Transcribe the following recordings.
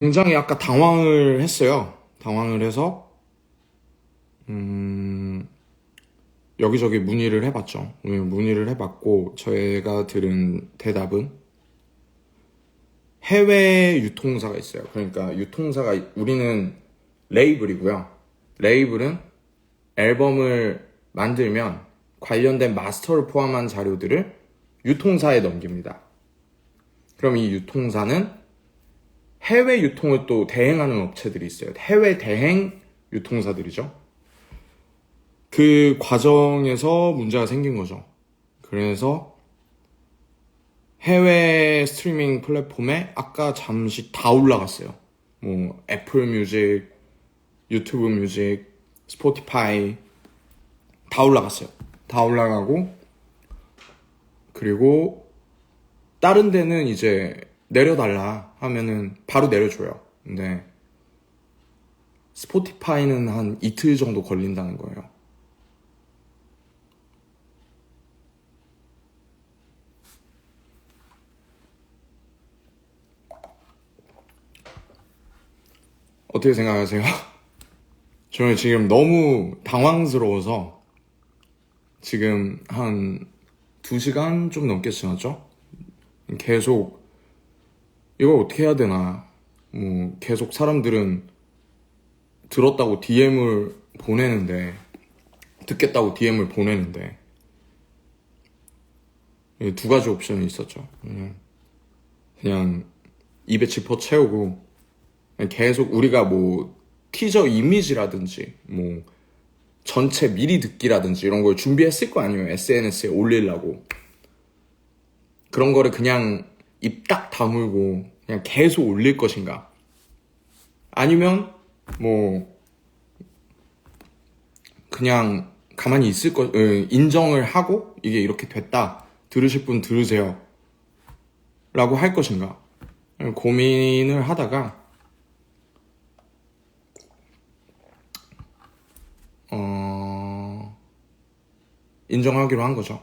굉장히 아까 당황을 했어요. 당황을 해서 음, 여기저기 문의를 해봤죠. 예, 문의를 해봤고 저희가 들은 대답은 해외 유통사가 있어요. 그러니까 유통사가 우리는 레이블이고요. 레이블은 앨범을 만들면 관련된 마스터를 포함한 자료들을 유통사에 넘깁니다. 그럼 이 유통사는 해외 유통을 또 대행하는 업체들이 있어요. 해외 대행 유통사들이죠. 그 과정에서 문제가 생긴 거죠. 그래서 해외 스트리밍 플랫폼에 아까 잠시 다 올라갔어요. 뭐 애플 뮤직, 유튜브 뮤직, 스포티파이 다 올라갔어요. 다 올라가고 그리고 다른 데는 이제 내려달라 하면은 바로 내려줘요. 근데 스포티파이는 한 이틀 정도 걸린다는 거예요. 어떻게 생각하세요? 저는 지금 너무 당황스러워서 지금 한 2시간 좀 넘게 지났죠? 계속 이걸 어떻게 해야 되나 뭐 계속 사람들은 들었다고 DM을 보내는데 듣겠다고 DM을 보내는데 두 가지 옵션이 있었죠. 그냥, 그냥 입에 짚어 채우고 계속 우리가 뭐 티저 이미지라든지 뭐 전체 미리 듣기라든지 이런 걸 준비했을 거 아니에요. SNS에 올리려고. 그런 거를 그냥 입 딱 다물고 그냥 계속 올릴 것인가? 아니면 뭐 그냥 가만히 있을 것, 인정을 하고 이게 이렇게 됐다. 들으실 분 들으세요. 라고 할 것인가? 고민을 하다가 어, 인정하기로 한 거죠.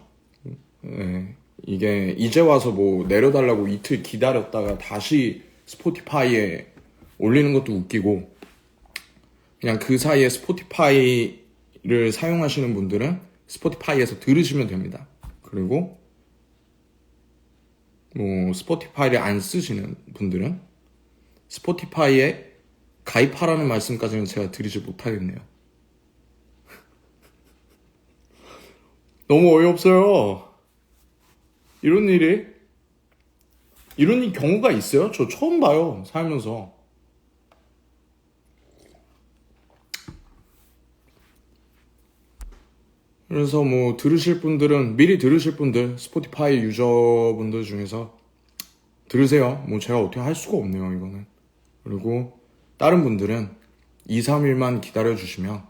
네. 이게 이제 와서 뭐 내려달라고 이틀 기다렸다가 다시 스포티파이에 올리는 것도 웃기고 그냥 그 사이에 스포티파이를 사용하시는 분들은 스포티파이에서 들으시면 됩니다. 그리고 뭐 스포티파이를 안 쓰시는 분들은 스포티파이에 가입하라는 말씀까지는 제가 드리지 못하겠네요. 너무 어이없어요. 이런 일이 이런 경우가 있어요? 저 처음 봐요 살면서. 그래서 뭐 들으실 분들은 미리 들으실 분들 스포티파이 유저분들 중에서 들으세요. 뭐 제가 어떻게 할 수가 없네요 이거는. 그리고 다른 분들은 2, 3일만 기다려 주시면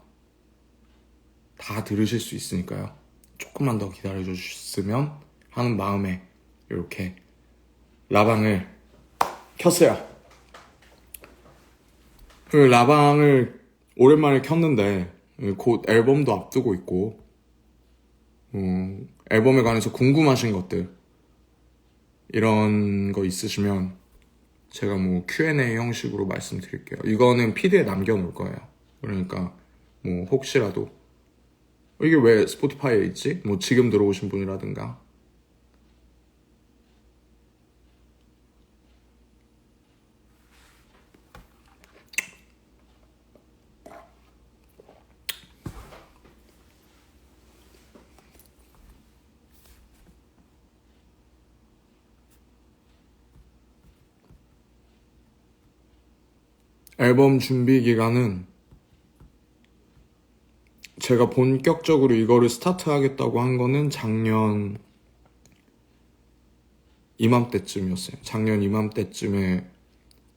다 들으실 수 있으니까요. 조금만 더 기다려 주셨으면 하는 마음에 이렇게 라방을 켰어요. 그 라방을 오랜만에 켰는데 곧 앨범도 앞두고 있고 음, 앨범에 관해서 궁금하신 것들 이런 거 있으시면 제가 뭐 Q&A 형식으로 말씀드릴게요. 이거는 PD에 남겨놓을 거예요. 그러니까 뭐 혹시라도 이게 왜 스포티파이에 있지? 뭐 지금 들어오신 분이라든가 앨범 준비 기간은 제가 본격적으로 이거를 스타트 하겠다고 한 거는 작년 이맘때쯤이었어요. 작년 이맘때쯤에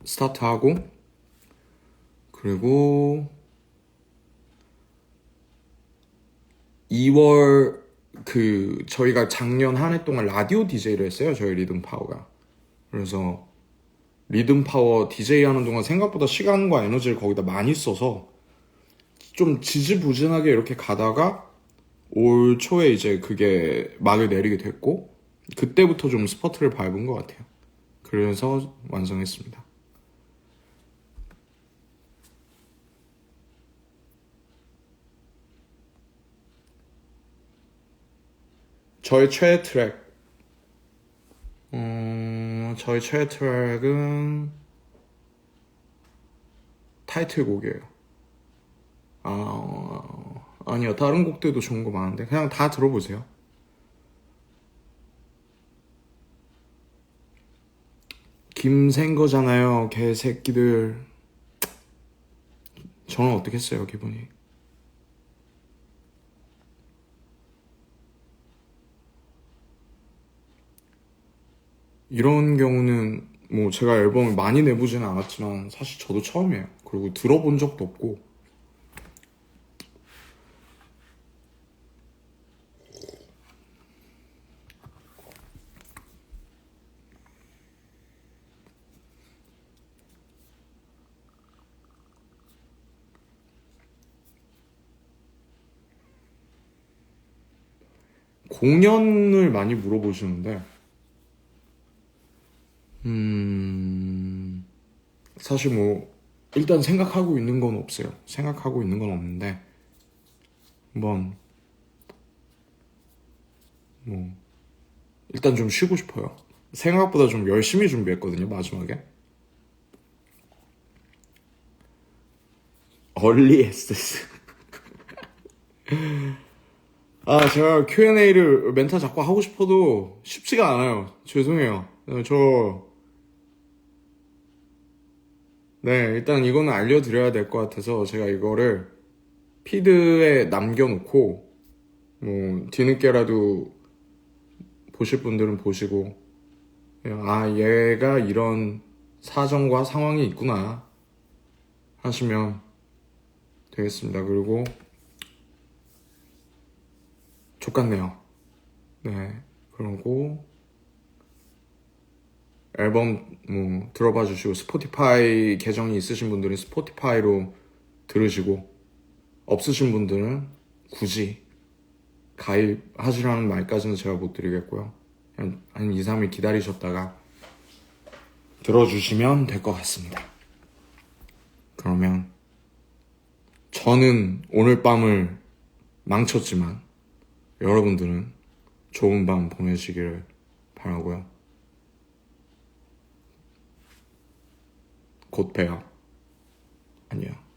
스타트하고 그리고 2월 그 저희가 작년 한 해 동안 라디오 DJ를 했어요. 저희 리듬 파워가. 그래서 리듬 파워 DJ 하는 동안 생각보다 시간과 에너지를 거기다 많이 써서 좀 지지부진하게 이렇게 가다가 올 초에 이제 그게 막을 내리게 됐고 그때부터 좀 스퍼트를 밟은 것 같아요. 그래서 완성했습니다. 저의 최애 트랙 음, 저의 최애 트랙은 타이틀곡이에요. 아, 아니요. 다른 곡들도 좋은 거 많은데. 그냥 다 들어보세요. 김생 거잖아요. 개새끼들. 저는 어떻겠어요, 기분이. 이런 경우는 뭐 제가 앨범을 많이 내보지는 않았지만 사실 저도 처음이에요. 그리고 들어본 적도 없고 공연을 많이 물어보시는데 음, 사실 뭐, 일단 생각하고 있는 건 없어요. 생각하고 있는 건 없는데, 한번, 뭐, 일단 좀 쉬고 싶어요. 생각보다 좀 열심히 준비했거든요, 마지막에. 얼리 액세스. 아, 제가 Q&A를 멘탈 자꾸 하고 싶어도 쉽지가 않아요. 죄송해요. 어, 저, 네, 일단 이거는 알려드려야 될 것 같아서 제가 이거를 피드에 남겨놓고, 뭐, 뒤늦게라도 보실 분들은 보시고, 아, 얘가 이런 사정과 상황이 있구나 하시면 되겠습니다. 그리고, 족같네요. 네, 그러고, 앨범 뭐 들어봐 주시고 스포티파이 계정이 있으신 분들은 스포티파이로 들으시고 없으신 분들은 굳이 가입하시라는 말까지는 제가 못 드리겠고요. 한, 한 2, 3일 기다리셨다가 들어주시면 될 것 같습니다. 그러면 저는 오늘 밤을 망쳤지만 여러분들은 좋은 밤 보내시기를 바라고요. 곧 봬요. 안녕.